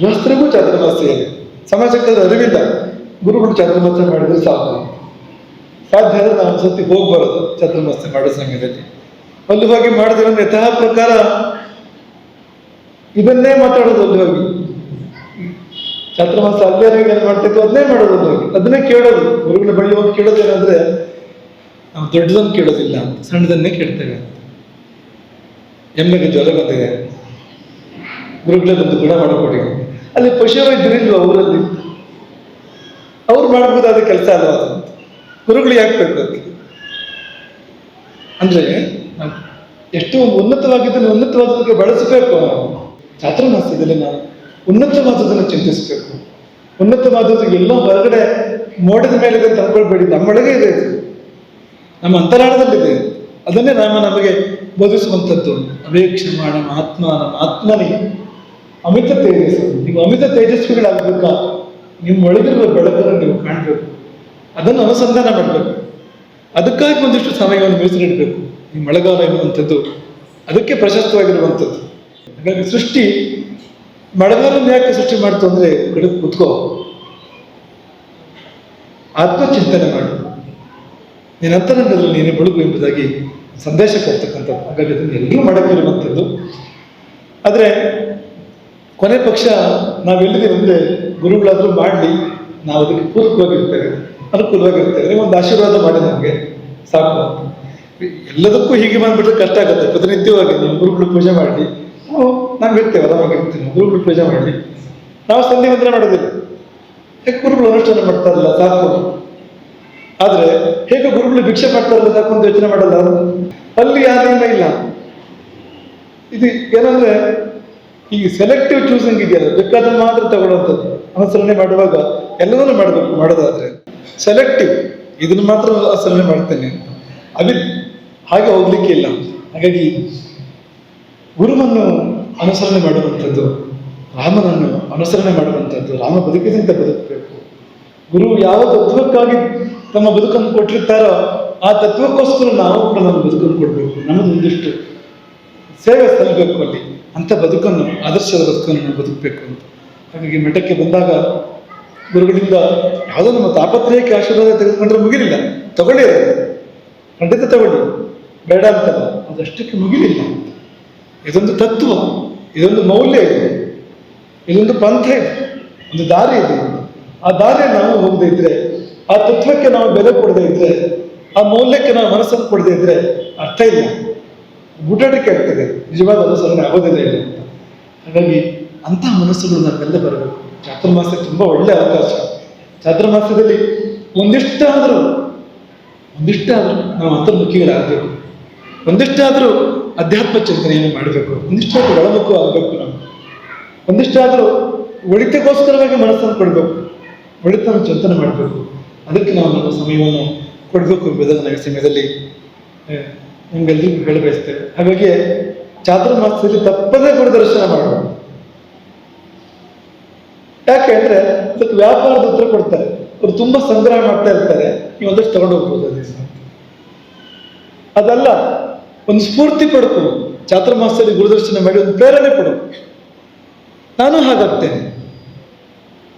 ಗೃಹಸ್ಥರಿಗೂ ಚಾತುರ್ಮಾಸ್ಯ ಸಮಾಜಕ್ಕೆ ಅದು ಅರಿವಿಲ್ಲ. ಗುರುಗಳು ಚಾತುರ್ಮಾಸ್ಯ ಮಾಡಿದ್ರೆ ಸಾಕು. ಸಾಧ್ಯ ಆದರೆ ನಾವು ಒಂದ್ಸತಿ ಹೋಗ್ಬಾರದು ಬರೋದು ಚಾತುರ್ಮಾಸ್ಯ ಮಾಡೋ ಸಮಯದಲ್ಲಿ ಒಂದು ಹೋಗಿ ಮಾಡಿದ್ರೆ ಯಥಾ ಪ್ರಕಾರ ಇದನ್ನೇ ಮಾತಾಡೋದು ಒಂದು ಹೋಗಿ. ಚಾತುರ್ಮಾಸ ಅಲ್ಲೇ ಏನು ಮಾಡ್ತಿತ್ತು ಅದನ್ನೇ ಮಾಡೋದು ಒಂದು ಹೋಗಿ. ಅದನ್ನೇ ಕೇಳೋದು. ಗುರುಗಳ ಬಳಿ ಹೋಗಿ ಕೇಳೋದು ಏನಂದ್ರೆ ನಾವು ದೊಡ್ಡದನ್ನು ಕೇಳೋದಿಲ್ಲ ಸಣ್ಣದನ್ನೇ ಕೇಳ್ತೇವೆ ಎಮ್ಮೆಗೆ ಜ್ವರ ಬಂದಿದೆ. ಗುರುಗಳೇ ಬಂದು ಗುಣ ಮಾಡಿಕೊಡಿ. ಅಲ್ಲಿ ಪಶುವೈದ್ಯರಿಲ್ವ ಅವರಲ್ಲಿ ಅವ್ರು ಮಾಡಬಹುದಾದ ಕೆಲಸ ಅಲ್ಲ ಗುರುಗಳು ಯಾಕೆ ಬೇಕು ಅದಕ್ಕೆ? ಅಂದ್ರೆ ಎಷ್ಟು ಉನ್ನತವಾಗಿದ್ದನ್ನು ಉನ್ನತವಾದಕ್ಕೆ ಬಳಸಬೇಕು ನಾವು. ಚಾತುರ್ಮಾಸದಲ್ಲಿ ನಾವು ಉನ್ನತವಾದದನ್ನು ಚಿಂತಿಸಬೇಕು. ಉನ್ನತವಾದದ್ದು ಎಲ್ಲೋ ಹೊರಗಡೆ ಮೋಡದ ಮೇಲೆ ಅಂತ ನಮ್ಮೊಳಗೆ ಇದೆ ನಮ್ಮ ಅಂತರಾಳದಲ್ಲಿದೆ. ಅದನ್ನೇ ರಾಮ ನಮಗೆ ಬೋಧಿಸುವಂಥದ್ದು. ಅವೇಕ್ಷಮಾಣ ಆತ್ಮ ನಮ್ಮ ಆತ್ಮನಿ. ಅಮಿತ ತೇಜಸ್ಸು. ನೀವು ಅಮಿತ ತೇಜಸ್ವಿಗಳಾಗಬೇಕಾ? ನಿಮ್ಮ ಒಳಗಿರುವ ಬೆಳಕನ್ನು ನೀವು ಕಾಣಬೇಕು. ಅದನ್ನು ಅನುಸಂಧಾನ ಮಾಡಬೇಕು. ಅದಕ್ಕಾಗಿ ಒಂದಿಷ್ಟು ಸಮಯವನ್ನು ಮೀಸಲಿಡಬೇಕು. ಈ ಮಳೆಗಾಲ ಎನ್ನುವಂಥದ್ದು ಅದಕ್ಕೆ ಪ್ರಶಸ್ತವಾಗಿರುವಂಥದ್ದು. ಹಾಗಾಗಿ ಸೃಷ್ಟಿ ಮಳೆಗಾಲ ಯಾಕೆ ಸೃಷ್ಟಿ ಮಾಡ್ತು ಅಂದರೆ ಕಡೆ ಕುತ್ಕೋ. ಆತ್ಮಚಿಂತನೆ ಮಾಡು. ನಿನ್ನ ಅಂತರಂಗದಲ್ಲಿ ನೀನು ಬೆಳಗು ಎಂಬುದಾಗಿ ಸಂದೇಶ ಕೊಡ್ತಕ್ಕಂಥದ್ದು. ಹಾಗಾಗಿ ಅದನ್ನು ಎಲ್ಲರೂ ಮಾಡಕ್ಕಿರುವಂಥದ್ದು ಆದರೆ ಕೊನೆ ಪಕ್ಷ ನಾವೆಲ್ಲಿದ್ದೀವಿ ಅಂದರೆ ಗುರುಗಳಾದರೂ ಮಾಡಲಿ, ನಾವು ಅದಕ್ಕೆ ಪೂರಕವಾಗಿರ್ತೇವೆ, ಅನುಕೂಲವಾಗಿರ್ತೇವೆ. ಒಂದು ಆಶೀರ್ವಾದ ಮಾಡಿ ನಮಗೆ. ಸಾಕು. ಎಲ್ಲದಕ್ಕೂ ಹೀಗೆ ಬಂದ್ಬಿಟ್ರೆ ಕಷ್ಟ ಆಗುತ್ತೆ. ಪ್ರತಿನಿತ್ಯವಾಗಿ ನೀವು ಗುರುಗಳು ಪೂಜೆ ಮಾಡಿ ನಾವು ಇರ್ತೇವೆ ಆರಾಮಾಗಿರ್ತೀವಿ ಗುರುಗಳು ಪೂಜೆ ಮಾಡಿ ನಾವು ಸಂಧಿ ವಂದನೆ ಮಾಡೋದಿಲ್ಲ. ಯಾಕೆ ಗುರುಗಳು ಅನುಷ್ಠಾನ ಮಾಡ್ತಾರಲ್ಲ ಸಾಕು. ಆದರೆ ಹೇಗೆ ಗುರುಗಳು ಭಿಕ್ಷೆ ಮಾಡ್ತಾರಲ್ಲ ಸಾಕು ಅಂತ ಯೋಚನೆ ಮಾಡಲ್ಲ? ಅಲ್ಲಿ ಯಾರಿಂದ ಇಲ್ಲ. ಇದು ಏನಂದ್ರೆ ಈ ಸೆಲೆಕ್ಟಿವ್ ಚೂಸಿಂಗ್ ಇದೆಯಲ್ಲ, ಬೇಕಾದ್ರೆ ಮಾತ್ರ ತಗೊಳ್ಳುವಂಥದ್ದು. ಅನುಸರಣೆ ಮಾಡುವಾಗ ಎಲ್ಲವನ್ನೂ ಮಾಡಬೇಕು, ಮಾಡೋದಾದ್ರೆ. ಸೆಲೆಕ್ಟಿವ್ ಇದನ್ನು ಮಾತ್ರ ಅನುಸರಣೆ ಮಾಡ್ತೇನೆ ಅಂತ. ಅವಿ ಹಾಗೆ ಹೋಗ್ಲಿಕ್ಕೆ ಇಲ್ಲ. ಹಾಗಾಗಿ ಗುರುವನ್ನು ಅನುಸರಣೆ ಮಾಡುವಂಥದ್ದು, ರಾಮನನ್ನು ಅನುಸರಣೆ ಮಾಡುವಂಥದ್ದು, ರಾಮ ಬದುಕಿದಂತೆ ಬದುಕಬೇಕು. ಗುರು ಯಾವ ತತ್ವಕ್ಕಾಗಿ ತಮ್ಮ ಬದುಕನ್ನು ಕೊಟ್ಟಿರ್ತಾರೋ ಆ ತತ್ವಕ್ಕೋಸ್ಕರ ನಾವು ಕೂಡ ನಮ್ಮ ಬದುಕನ್ನು ಕೊಡಬೇಕು. ನಮ್ಮದು ಒಂದಿಷ್ಟು ಸೇವೆ ಸಲ್ಲಬೇಕು ಅಲ್ಲಿ. ಅಂಥ ಬದುಕನ್ನು, ಆದರ್ಶದ ಬದುಕನ್ನು ಬದುಕಬೇಕು ಅಂತ. ಹಾಗಾಗಿ ಮಠಕ್ಕೆ ಬಂದಾಗ ಗುರುಗಳಿಂದ ಯಾವುದೋ ನಮ್ಮ ತಾಪತ್ರಯಕ್ಕೆ ಆಶೀರ್ವಾದ ತೆಗೆದುಕೊಂಡ್ರೆ ಮುಗಿಲಿಲ್ಲ. ತಗೊಳ್ಳಿ ಅದು ಖಂಡಿತ ತಗೊಳ್ಳಿ. ಬೇಡ ಅಂತಲ್ಲ ಅದಷ್ಟಕ್ಕೆ ಮುಗಿಲಿಲ್ಲ. ಇದೊಂದು ತತ್ವ, ಇದೊಂದು ಮೌಲ್ಯ ಇದೆ. ಇದೊಂದು ಪಂಥ ಇದೆ. ಒಂದು ದಾರಿ ಇದೆ. ಆ ದಾರಿ ನಾವು ಹೋಗದೇ ಇದ್ರೆ, ಆ ತತ್ವಕ್ಕೆ ನಾವು ಬೆಲೆ ಕೊಡದೇ ಇದ್ರೆ, ಆ ಮೌಲ್ಯಕ್ಕೆ ನಾವು ಮನಸ್ಸನ್ನು ಕೊಡದೇ ಇದ್ರೆ ಅರ್ಥ ಇಲ್ಲ. ಬುಟಾಟಿಕೆ ಆಗ್ತದೆ. ನಿಜವಾದ ಅನುಸರಣೆ ಆಗೋದಿಲ್ಲ ಇಲ್ಲ ಹಾಗಾಗಿ ಅಂತಹ ಮನಸ್ಸುಗಳು ನಮ್ಮೆಲ್ಲ ಬರಬೇಕು. ಚಾತುರ್ಮಾಸ ತುಂಬಾ ಒಳ್ಳೆ ಅವಕಾಶ. ಚಾತುರ್ಮಾಸದಲ್ಲಿ ಒಂದಿಷ್ಟಾದರೂ ಒಂದಿಷ್ಟಾದರೂ ನಾವು ಅಂತರ್ಮುಖಿಗಳಾಗಬೇಕು ಒಂದಿಷ್ಟಾದರೂ ಅಧ್ಯಾತ್ಮ ಚಿಂತನೆಯನ್ನು ಮಾಡಬೇಕು. ಒಂದಿಷ್ಟಾದರೂ ಒಳಮುಖ ಆಗಬೇಕು ನಾವು. ಒಂದಿಷ್ಟಾದರೂ ಒಳಿತಕ್ಕೋಸ್ಕರವಾಗಿ ಮನಸ್ಸನ್ನು ಕೊಡಬೇಕು. ಒಳಿತನ ಚಿಂತನೆ ಮಾಡಬೇಕು. ಅದಕ್ಕೆ ನಾವು ನಮ್ಮ ಸಮಯವನ್ನು ಕೊಡಬೇಕು ಎಂಬುದನ್ನು ಸಮಯದಲ್ಲಿ ಆ, ಹೇಳಬಯಸ್ತೇವೆ ಹೇಳ ಬಯಸ್ತೇವೆ ಹಾಗಾಗಿ ಚಾತುರ್ಮಾಸದಲ್ಲಿ ತಪ್ಪದೇ ಗುರು ದರ್ಶನ ಮಾಡಬೇಕು ಯಾಕೆ ಅಂದ್ರೆ ಅದಕ್ಕೆ ವ್ಯಾಪಾರದ ಉತ್ತರ ಕೊಡ್ತಾರೆ. ಅವ್ರು ತುಂಬಾ ಸಂಗ್ರಹ ಮಾಡ್ತಾ ಇರ್ತಾರೆ. ನೀವು ಒಂದಷ್ಟು ತಗೊಂಡು ಹೋಗ್ಬೋದು ಅದೇ ಅದಲ್ಲ ಒಂದು ಸ್ಫೂರ್ತಿ ಪಡ್ಕೊ. ಚಾತುರ್ಮಾಸದಲ್ಲಿ ಗುರುದರ್ಶನ ಮಾಡಿ ಒಂದು ಪ್ರೇರಣೆ ಕೊಡು. ನಾನು ಹಾಗಾಗ್ತೇನೆ.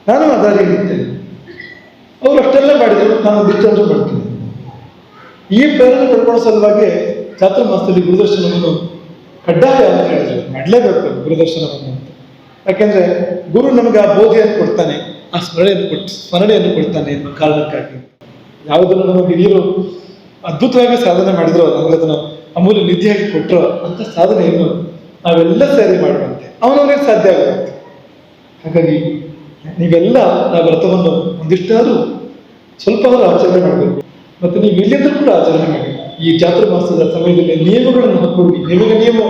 ನಾನು ಆ ಇರ್ತೇನೆ ಅವ್ರು ಅಷ್ಟೆಲ್ಲ ಮಾಡಿದ್ರು ನಾನು ದಿಟ್ಟಂದ್ರೆ ಮಾಡ್ತೇನೆ ಈ ಪ್ರೇರಣೆ ಪಡ್ಕೊಳ್ಳೋ ಸಲುವಾಗಿ ಚಾತುರ್ಮಾಸದಲ್ಲಿ ಗುರುದರ್ಶನವನ್ನು ಕಡ್ಡಾಯ ಅಂತ ಹೇಳಿದ್ರು. ಮಾಡಲೇಬೇಕು ಗುರುದರ್ಶನವನ್ನು ಅಂತ. ಯಾಕೆಂದ್ರೆ ಗುರು ನಮಗೆ ಆ ಬೋಧಿಯನ್ನು ಕೊಡ್ತಾನೆ, ಆ ಸ್ಮರಣೆಯನ್ನು ಕೊಟ್ಟು ಸ್ಮರಣೆಯನ್ನು ಕೊಡ್ತಾನೆ ಎನ್ನುವ ಕಾರಣಕ್ಕಾಗಿ. ಯಾವುದನ್ನು ನಮ್ಮ ಹಿರಿಯರು ಅದ್ಭುತವಾಗಿ ಸಾಧನೆ ಮಾಡಿದ್ರು ಅದನ್ನು ಅಮೂಲ್ಯ ನಿಧಿಯಾಗಿ ಕೊಟ್ಟರು ಅಂತ ಸಾಧನೆಯನ್ನು ನಾವೆಲ್ಲ ಸೇರಿ ಮಾಡುವಂತೆ. ಅವನವನಿಗೆ ಸಾಧ್ಯ ಆಗುತ್ತೆ ಹಾಗಾಗಿ ನೀವೆಲ್ಲ ನಾವು ವ್ರತವನ್ನು ಒಂದಿಷ್ಟಾದ್ರೂ ಆದರೂ ಆಚರಣೆ ಮಾಡಬೇಕು. ಮತ್ತು ನೀವು ಎಲ್ಲಿಂದ ಕೂಡ ಆಚರಣೆ ಮಾಡಿ. ಈ ಚಾತುರ್ಮಾಸದ ಸಮಯದಲ್ಲಿ ನಿಯಮಗಳನ್ನು ಹಾಕೊಳ್ಳಿ. ನಿಮಗೆ ನಿಯಮ,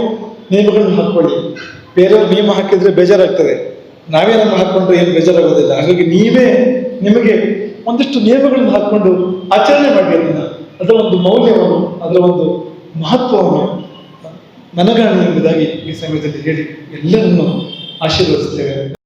ನಿಯಮಗಳನ್ನು ಹಾಕೊಳ್ಳಿ. ಬೇರೆಯವ್ರು ನಿಯಮ ಹಾಕಿದ್ರೆ ಬೇಜಾರಾಗ್ತದೆ. ನಾವೇ ಹಾಕೊಂಡ್ರೆ ಏನು ಬೇಜಾರಾಗೋದಿಲ್ಲ. ಹಾಗಾಗಿ ನೀವೇ ನಿಮಗೆ ಒಂದಿಷ್ಟು ನಿಯಮಗಳನ್ನು ಹಾಕೊಂಡು ಆಚರಣೆ ಮಾಡಿ ಅದನ್ನ. ಅದರ ಒಂದು ಮೌಲ್ಯವನ್ನು, ಅದರ ಒಂದು ಮಹತ್ವವನ್ನು ನನಗಾಣಿ ಎಂಬುದಾಗಿ ಈ ಸಮಯದಲ್ಲಿ ಹೇಳಿ ಎಲ್ಲರನ್ನು ಆಶೀರ್ವದಿಸ್ತೇವೆ.